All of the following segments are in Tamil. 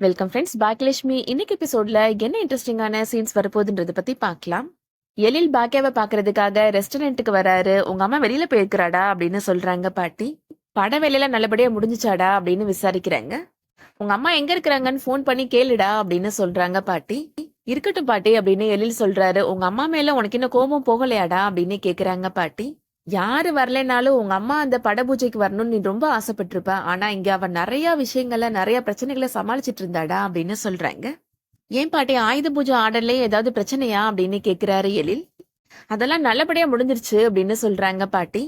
வெல்கம் ஃப்ரெண்ட்ஸ் பாக்யலட்சுமி இன்னைக்கு எபிசோட்ல என்ன இன்ட்ரெஸ்டிங்கான சீன்ஸ் வரப்போகுதுன்றதை பத்தி பார்க்கலாம். எழில் பாக்கியாவை பாக்குறதுக்காக ரெஸ்டாரண்ட்டுக்கு வராரு. உங்க அம்மா வெளியில போயிருக்கிறாடா அப்படின்னு சொல்றாங்க பாட்டி. பட வேலையில நல்லபடியா முடிஞ்சுச்சாடா அப்படின்னு விசாரிக்கிறாங்க. உங்க அம்மா எங்க இருக்கிறாங்கன்னு ஃபோன் பண்ணி கேளுடா அப்படின்னு சொல்றாங்க பாட்டி. இருக்கட்டும் பாட்டி அப்படின்னு எழில் சொல்றாரு. உங்க அம்மா மேல உனக்கு இன்னும் கோபம் போகலையாடா அப்படின்னு கேக்குறாங்க பாட்டி. யாரு வரலைனாலும் உங்க அம்மா அந்த பட பூஜைக்கு வரணும்னு நீ ரொம்ப ஆசைப்பட்டிருப்ப. ஆனா இங்க அவ நிறைய விஷயங்கள நிறைய பிரச்சனைகளை சமாளிச்சிட்டு இருந்தாடா அப்படின்னு சொல்றாங்க. ஏன் பாட்டி ஆயுத பூஜை ஆர்டர்லயே ஏதாவது பிரச்சனையா அப்படின்னு கேக்குறாரு எழில். அதெல்லாம் நல்லபடியா முடிஞ்சிருச்சு அப்படின்னு சொல்றாங்க பாட்டி.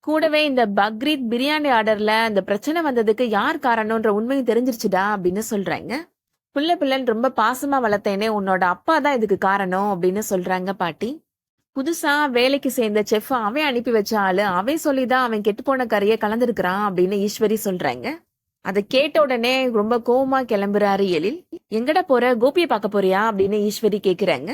கூடவே இந்த பக்ரீத் பிரியாணி ஆர்டர்ல அந்த பிரச்சனை வந்ததுக்கு யார் காரணம்ன்ற உண்மையும் தெரிஞ்சிருச்சுடா அப்படின்னு சொல்றாங்க. புள்ள பிள்ளைன்னு ரொம்ப பாசமா வளர்த்தேனே உன்னோட அப்பா தான் இதுக்கு காரணம் அப்படின்னு சொல்றாங்க பாட்டி. புதுசா வேலைக்கு சேர்ந்த செஃப் அவன் அனுப்பி வச்ச ஆளு அவன் சொல்லிதான் அவன் கெட்டு போன கறியை கலந்துருக்கிறான் அப்படின்னு ஈஸ்வரி சொல்றாங்க. அதை கேட்ட உடனே ரொம்ப கோவமா கிளம்புறாரு எழில். எங்கடா போற? கோபியை பார்க்க போறியா? அப்படின்னு ஈஸ்வரி கேக்குறாங்க.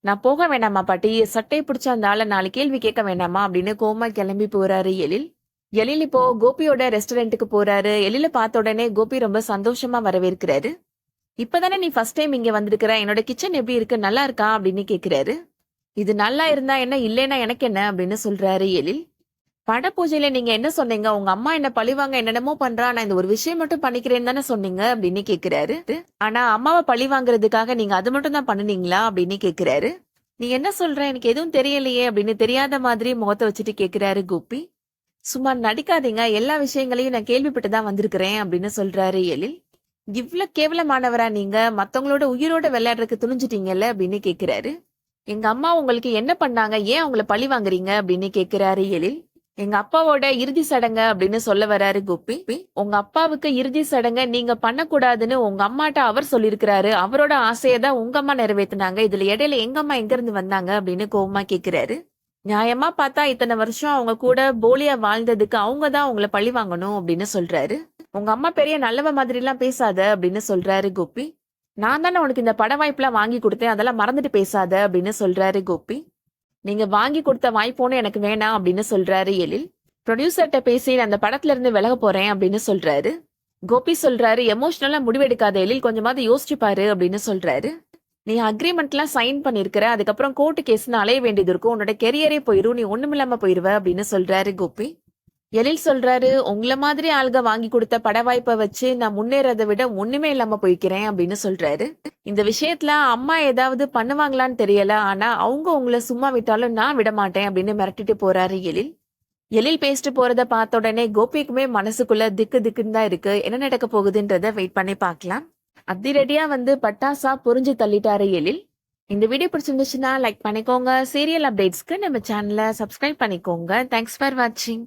நான் போக வேண்டாமா பாட்டி? சட்டை பிடிச்ச அந்த ஆளை நாலு கேள்வி கேட்க வேண்டாமா அப்படின்னு கோமா கிளம்பி போறாரு எழில். எழில் இப்போ கோபியோட ரெஸ்டாரண்ட்டுக்கு போறாரு. எழில பார்த்த உடனே கோபி ரொம்ப சந்தோஷமா வரவேற்கிறாரு. இப்பதானே நீ ஃபர்ஸ்ட் டைம் இங்க வந்திருக்கிற? என்னோட கிச்சன் எப்படி இருக்கு? நல்லா இருக்கா? அப்படின்னு கேக்குறாரு. இது நல்லா இருந்தா என்ன இல்லைன்னா எனக்கு என்ன அப்படின்னு சொல்றாரு எழில். பட பூஜையில நீங்க என்ன சொன்னீங்க? உங்க அம்மா என்ன பழிவாங்க என்னென்னமோ பண்றா நான் இந்த ஒரு விஷயம் மட்டும் பண்ணிக்கிறேன்னு தானே சொன்னீங்க அப்படின்னு கேக்குறாரு. ஆனா அம்மாவை பழி வாங்குறதுக்காக நீங்க அது மட்டும் தான் பண்ணுனீங்களா அப்படின்னு கேக்குறாரு. நீ என்ன சொல்ற? எனக்கு எதுவும் தெரியலையே அப்படின்னு தெரியாத மாதிரி முகத்தை வச்சுட்டு கேக்குறாரு கோபி சும்மா நடிக்காதீங்க எல்லா விஷயங்களையும் நான் கேள்விப்பட்டு தான் வந்திருக்கிறேன் அப்படின்னு சொல்றாரு எழில். இவ்வளவு கேவலமானவரா நீங்க மத்தவங்களோட உயிரோட விளையாடுறதுக்கு துணிஞ்சிட்டீங்கல்ல அப்படின்னு கேக்குறாரு. எங்க அம்மா உங்களுக்கு என்ன பண்ணாங்க? ஏன் அவங்கள பழி வாங்குறீங்க? அப்படின்னு கேக்குறாரு எழில். எங்க அப்பாவோட இறுதி சடங்க அப்படின்னு சொல்ல வராரு கோபி. உங்க அப்பாவுக்கு இறுதி சடங்க நீங்க பண்ணக்கூடாதுன்னு உங்க அம்மாட்ட அவர் சொல்லிருக்கிறாரு அவரோட ஆசையை தான் உங்க அம்மா நிறைவேத்தினாங்க. இதுல இடையில எங்க அம்மா எங்க இருந்து வந்தாங்க? அப்படின்னு கோவமா கேக்குறாரு. நியாயமா பார்த்தா இத்தனை வருஷம் அவங்க கூட போலியா வாழ்ந்ததுக்கு அவங்க தான் உங்களை பழி வாங்கணும் அப்படின்னு சொல்றாரு. உங்க அம்மா பெரிய நல்லவ மாதிரி எல்லாம் பேசாத அப்படின்னு சொல்றாரு கோபி. நான் தானே உனக்கு இந்த பட வாய்ப்புலாம் வாங்கி கொடுத்தேன். அதெல்லாம் மறந்துட்டு பேசாத அப்படின்னு சொல்றாரு கோபி. நீங்க வாங்கி கொடுத்த வாய்ப்போன்னு எனக்கு வேணாம் அப்படின்னு சொல்றாரு எழில். ப்ரொடியூசர்கிட்ட பேசி நான் அந்த படத்துல இருந்து விலக போறேன் அப்படின்னு சொல்றாரு. கோபி சொல்றாரு எமோஷனலா முடிவெடுக்காத எழில். கொஞ்சமாவது யோசிச்சு பாரு அப்படின்னு சொல்றாரு. நீ அக்ரிமெண்ட்லாம் சைன் பண்ணிருக்கிற. அதுக்கப்புறம் கோர்ட்டு கேஸ்னு அலைய வேண்டியது இருக்கும். உன்னோட கெரியரே போயிரும். நீ ஒண்ணுமில்லாம போயிருவ அப்படின்னு சொல்றாரு கோபி. எழில் சொல்றாரு உங்களை மாதிரி ஆள்க வாங்கி கொடுத்த பட வாய்ப்பை வச்சு நான் முன்னேறதை விட ஒண்ணுமே இல்லாம போய்க்கிறேன் அப்படின்னு சொல்றாரு. இந்த விஷயத்துல அம்மா ஏதாவது பண்ணுவாங்களான்னு தெரியல ஆனா அவங்க உங்களை சும்மா விட்டாலும் நான் விட மாட்டேன் அப்படின்னு மிரட்டிட்டு போறாரு எழில். எழில் பேசிட்டு போறத பார்த்த உடனே கோபிக்குமே மனசுக்குள்ள திக்கு திக்குன்னு தான் இருக்கு. என்ன நடக்க போகுதுன்றத வெயிட் பண்ணி பார்க்கலாம். அதிரடியா வந்து பட்டாசா புரிஞ்சு தள்ளிட்டாரு எழில். இந்த வீடியோ பிடிச்சிருந்துச்சுன்னா லைக் பண்ணிக்கோங்க. சீரியல் அப்டேட்ஸ்க்கு நம்ம சேனலை சப்ஸ்கிரைப் பண்ணிக்கோங்க. தேங்க்ஸ் ஃபார் வாட்சிங்